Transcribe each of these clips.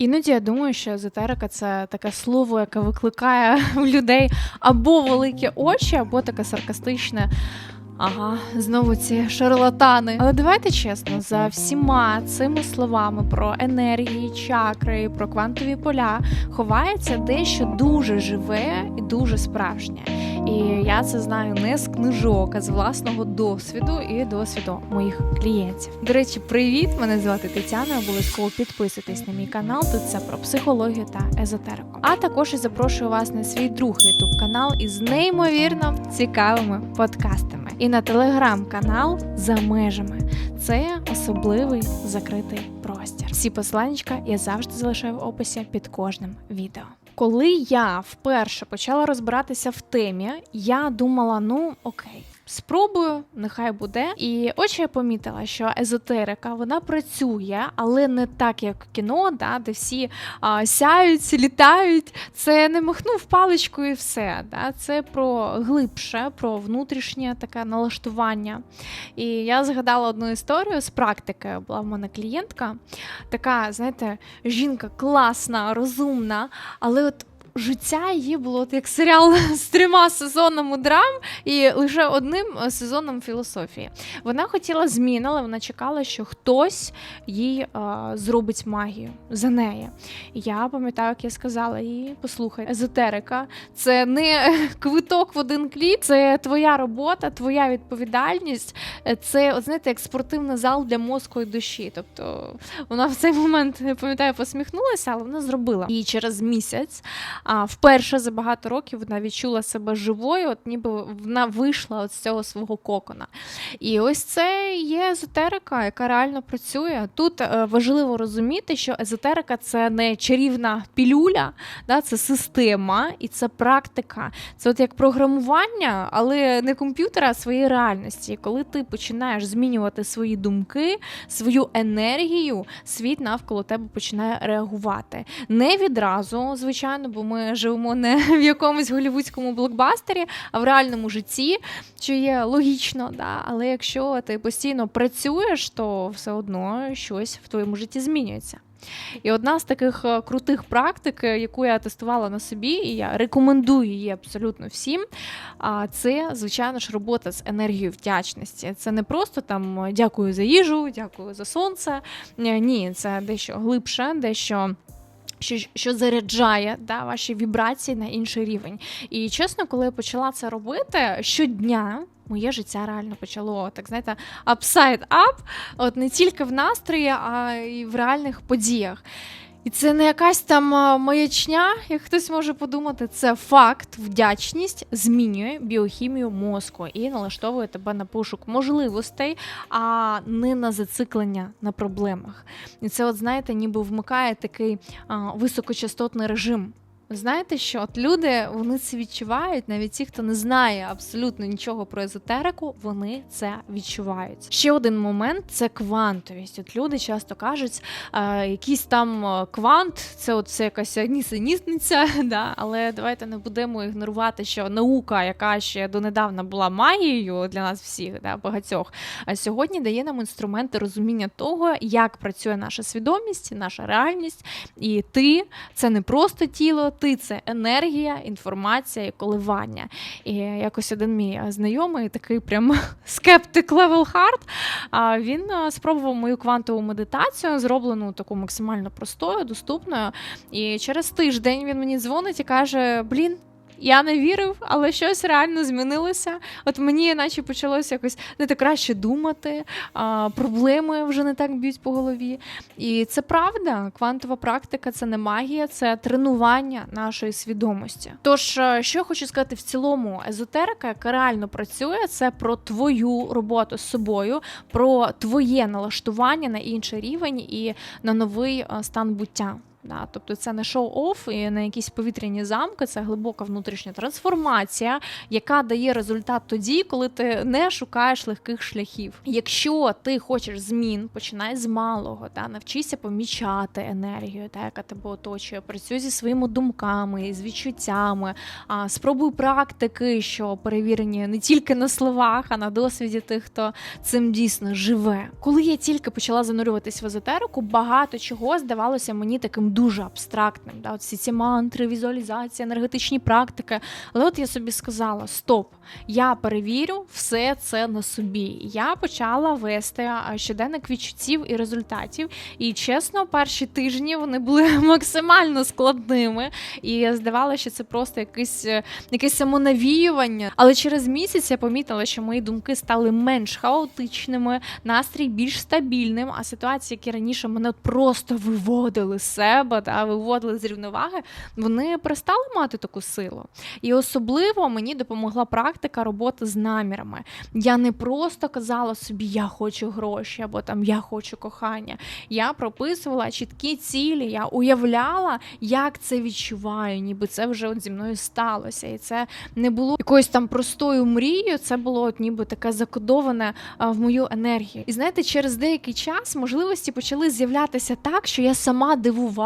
Іноді я думаю, що езотерика це таке слово, яке викликає у людей або великі очі, або таке саркастичне. Ага, знову ці шарлатани. Але давайте чесно, за всіма цими словами про енергії, чакри, про квантові поля ховається дещо дуже живе і дуже справжнє. І я це знаю не з книжок, а з власного досвіду і досвіду моїх клієнтів. До речі, привіт! Мене звати Тетяна. Обов'язково підписуйтесь на мій канал. Тут це про психологію та езотерику. А також я запрошую вас на свій другий ютуб канал із неймовірно цікавими подкастами. І на телеграм-канал за межами. Це особливий закритий простір. Всі посланнячка я завжди залишаю в описі під кожним відео. Коли я вперше почала розбиратися в темі, я думала: ну окей. Спробую, нехай буде. І що я помітила, що езотерика вона працює, але не так, як кіно, да, де всі а, сяють, літають. Це не махнув паличкою і все. Да. Це про глибше, про внутрішнє таке налаштування. І я згадала одну історію з практики. Була в мене клієнтка, така, знаєте, жінка класна, розумна, але от. Життя її було як серіал з трьома сезонами драм і лише одним е, сезоном філософії. Вона хотіла змін, але вона чекала, що хтось їй е, зробить магію за неї. Я пам'ятаю, як я сказала їй: послухай, езотерика це не квиток в один кліп, це твоя робота, твоя відповідальність. Е, Це, от знаєте, як спортивний зал для мозку і душі. Тобто вона в цей момент пам'ятаю, посміхнулася, але вона зробила. І через місяць. А вперше за багато років вона відчула себе живою, от ніби вона вийшла от з цього свого кокона. І ось це є езотерика, яка реально працює. Тут е, важливо розуміти, що езотерика це не чарівна пілюля, да, це система і це практика. Це от як програмування, але не комп'ютера, а своєї реальності. Коли ти починаєш змінювати свої думки, свою енергію, світ навколо тебе починає реагувати. Не відразу, звичайно, бо ми живемо не в якомусь голівудському блокбастері, а в реальному житті, що є логічно, да? але якщо ти постійно працюєш, то все одно щось в твоєму житті змінюється. І одна з таких е, крутих практик, е, яку я тестувала на собі, і я рекомендую її абсолютно всім. Це, звичайно ж, робота з енергією вдячності. Це не просто там е, дякую за їжу, дякую за сонце. Ні, це дещо глибше, дещо. Що що заряджає да, ваші вібрації на інший рівень. І чесно, коли я почала це робити щодня. Моє життя реально почало так знаєте, upside up, от не тільки в настрої, а й в реальних подіях. І це не якась там маячня, як хтось може подумати, це факт, вдячність змінює біохімію мозку і налаштовує тебе на пошук можливостей, а не на зациклення на проблемах. І це, от знаєте, ніби вмикає такий а, високочастотний режим. Знаєте, що от люди вони це відчувають, навіть ті, хто не знає абсолютно нічого про езотерику, вони це відчувають. Ще один момент це квантовість. От люди часто кажуть, е, якийсь там квант, це от це якась нісенітниця, да, але давайте не будемо ігнорувати, що наука, яка ще донедавна була магією для нас всіх, да, багатьох, а сьогодні дає нам інструменти розуміння того, як працює наша свідомість, наша реальність, і ти це не просто тіло ти це енергія, інформація і коливання. І якось один мій знайомий, такий прям скептик левел хард. він спробував мою квантову медитацію, зроблену таку максимально простою, доступною. І через тиждень він мені дзвонить і каже: Блін. Я не вірив, але щось реально змінилося. От мені, наче почалося якось не так краще думати, а, проблеми вже не так б'ють по голові. І це правда. Квантова практика це не магія, це тренування нашої свідомості. Тож, е, що я хочу сказати в цілому, езотерика, яка реально працює, це про твою роботу з собою, про твоє налаштування на інший рівень і на новий е, стан буття. Да, Тобто це не шоу-офф і не якісь повітряні замки, це глибока внутрішня трансформація, яка дає результат тоді, коли ти не шукаєш легких шляхів. Якщо ти хочеш змін, починай з малого, да, навчися помічати енергію, та, яка тебе оточує, працюй зі своїми думками, з відчуттями, а, спробуй практики, що перевірені не тільки на словах, а на досвіді тих, хто цим дійсно живе. Коли я тільки почала занурюватись в езотерику, багато чого здавалося мені таким дуже абстрактним. Да? От всі ці мантри, візуалізація, енергетичні практики. Але от я собі сказала: стоп, я перевірю все це на собі. Я почала вести щоденник відчуттів і результатів. І чесно, перші тижні вони були максимально складними. І здавалося, що це просто якесь, е, якесь самонавіювання. Але через місяць я помітила, що мої думки стали менш хаотичними, настрій більш стабільним. А ситуації, які раніше мене просто виводили з себе та виводили з рівноваги, вони перестали мати таку силу. І особливо мені допомогла практика роботи з намірами. Я не просто казала собі, я хочу гроші або там я хочу кохання. Я прописувала чіткі цілі, я уявляла, як це відчуваю, ніби це вже от зі мною сталося. І це не було якоюсь там простою мрією, це було от ніби таке закодоване в мою енергію. І знаєте, через деякий час можливості почали з'являтися так, що я сама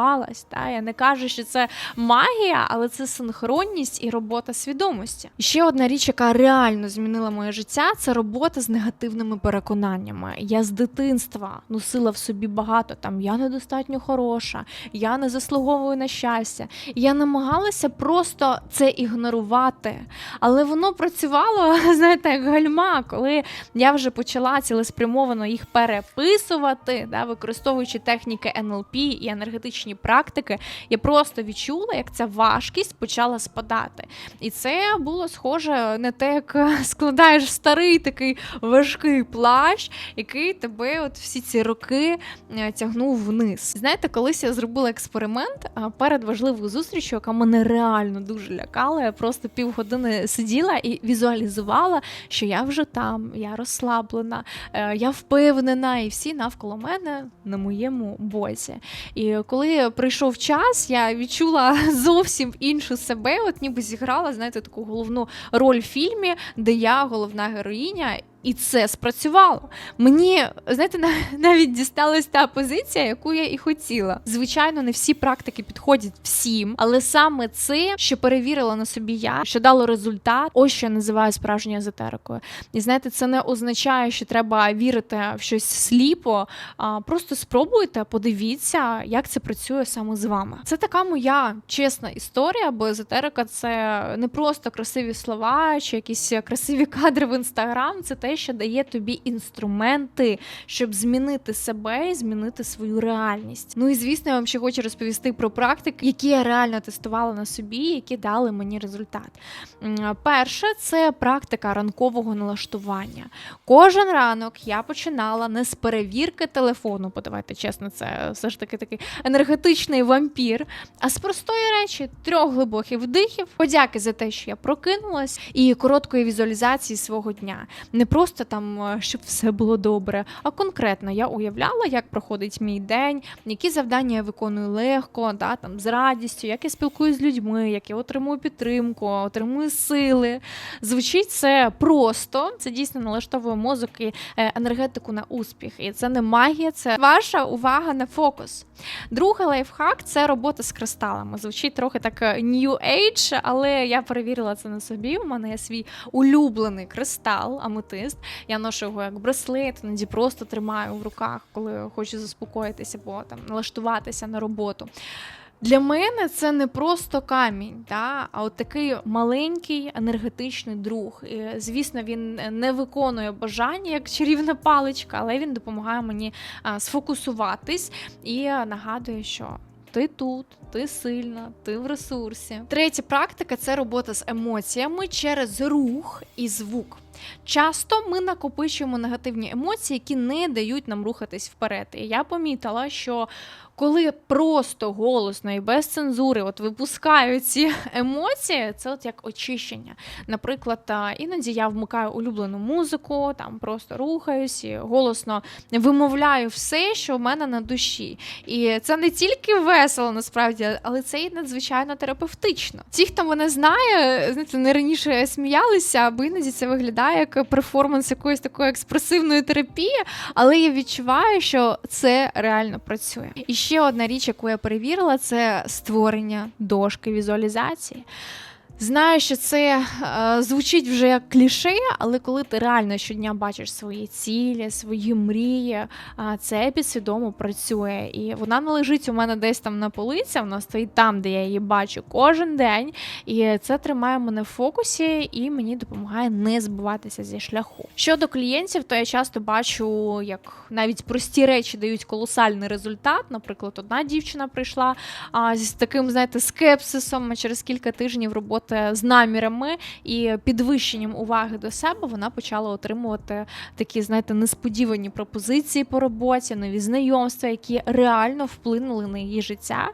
дивувалась. Та Я не кажу, що це магія, але це синхронність і робота свідомості. Ще одна річ, яка реально змінила моє життя, це робота з негативними переконаннями. Я з дитинства носила в собі багато там я недостатньо хороша, я не заслуговую на щастя. Я намагалася просто це ігнорувати. Але воно працювало, знаєте, як гальма, коли я вже почала цілеспрямовано їх переписувати, да, використовуючи техніки НЛП і енергетичні практики, я просто відчула, як ця важкість почала спадати. І це було схоже не те, як складаєш старий такий важкий плащ, який тебе от всі ці роки е, тягнув вниз. Знаєте, колись я зробила експеримент перед важливою зустрічю, яка мене реально дуже лякала. Я просто півгодини сиділа і візуалізувала, що я вже там, я розслаблена, е, я впевнена, і всі навколо мене на моєму боці. І коли прийшов час, я відчула зовсім іншу себе, от ніби зіграла, знаєте, таку головну роль в фільмі, де я головна героїня. І це спрацювало. Мені знаєте, навіть дісталась та позиція, яку я і хотіла. Звичайно, не всі практики підходять всім, але саме це, що перевірила на собі я, що дало результат, ось що я називаю справжньою езотерикою. І знаєте, це не означає, що треба вірити в щось сліпо. А просто спробуйте, подивіться, як це працює саме з вами. Це така моя чесна історія, бо езотерика це не просто красиві слова чи якісь красиві кадри в інстаграм. Це те що дає тобі інструменти, щоб змінити себе і змінити свою реальність. Ну і звісно, я вам ще хочу розповісти про практики, які я реально тестувала на собі, які дали мені результат. Перше, це практика ранкового налаштування. Кожен ранок я починала не з перевірки телефону, бо давайте чесно, це все ж таки такий енергетичний вампір, а з простої речі, трьох глибоких вдихів, подяки за те, що я прокинулась, і короткої візуалізації свого дня. Не просто просто там, е, щоб все було добре, а конкретно я уявляла, як проходить мій день, які завдання я виконую легко, да, там, з радістю, як я спілкуюся з людьми, як я отримую підтримку, отримую сили. Звучить це просто, це дійсно налаштовує мозок і е, енергетику на успіх. І це не магія, це ваша увага на фокус. Другий лайфхак це робота з кристалами. Звучить трохи так е, New Age, але я перевірила це на собі. У мене є свій улюблений кристал, аметист захист. Я ношу його як браслет, іноді просто тримаю в руках, коли хочу заспокоїтися, або там налаштуватися на роботу. Для мене це не просто камінь, та, а от такий маленький енергетичний друг. І, Звісно, він не виконує бажання як чарівна паличка, але він допомагає мені сфокусуватись і нагадує, що ти тут, ти сильна, ти в ресурсі. Третя практика це робота з емоціями через рух і звук. Часто ми накопичуємо негативні емоції, які не дають нам рухатись вперед. І я помітила, що коли просто голосно і без цензури от випускаю ці емоції, це от як очищення. Наприклад, іноді я вмикаю улюблену музику, там просто рухаюсь і голосно вимовляю все, що в мене на душі. І це не тільки весело, насправді, але це і надзвичайно терапевтично. Ті, хто мене знає, знаєте, не раніше сміялися, або іноді це виглядає як перформанс якоїсь такої експресивної терапії, але я відчуваю, що це реально працює. І ще одна річ, яку я перевірила, це створення дошки візуалізації. Знаю, що це е, звучить вже як кліше, але коли ти реально щодня бачиш свої цілі, свої мрії, е, це підсвідомо працює. І вона не лежить у мене десь там на полиці, вона стоїть там, де я її бачу кожен день. І це тримає мене в фокусі і мені допомагає не збиватися зі шляху. Щодо клієнтів, то я часто бачу, як навіть прості речі дають колосальний результат. Наприклад, одна дівчина прийшла а, зі таким, знаєте, скепсисом через кілька тижнів роботи з намірами і підвищенням уваги до себе вона почала отримувати такі, знаєте, несподівані пропозиції по роботі, нові знайомства, які реально вплинули на її життя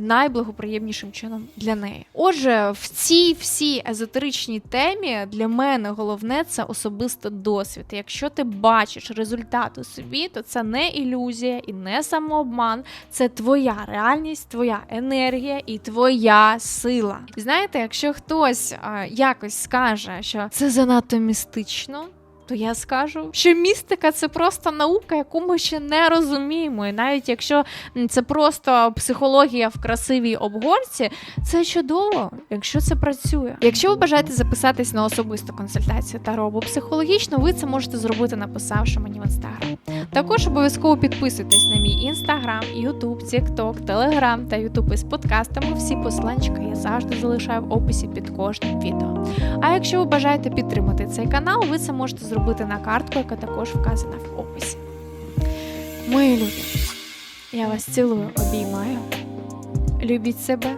найблагоприємнішим чином для неї. Отже, в цій всій езотеричній темі для мене головне це особистий досвід. Якщо ти бачиш результат у собі, то це не ілюзія і не самообман, це твоя реальність, твоя енергія і твоя сила. Знаєте, якщо хтось а, якось скаже, що це занадто містично. То я скажу, що містика це просто наука, яку ми ще не розуміємо. І навіть якщо це просто психологія в красивій обгорці, це чудово, якщо це працює. Якщо ви бажаєте записатись на особисту консультацію та робу психологічно, ви це можете зробити, написавши мені в інстаграм. Також обов'язково підписуйтесь на мій інстаграм, ютуб, тікток, телеграм та ютуб із подкастами. Всі посиланчики я завжди залишаю в описі під кожним відео. А якщо ви бажаєте підтримати цей канал, ви це можете зробити на картку, яка також вказана в описі. Мої любі, я вас цілую, обіймаю. Любіть себе,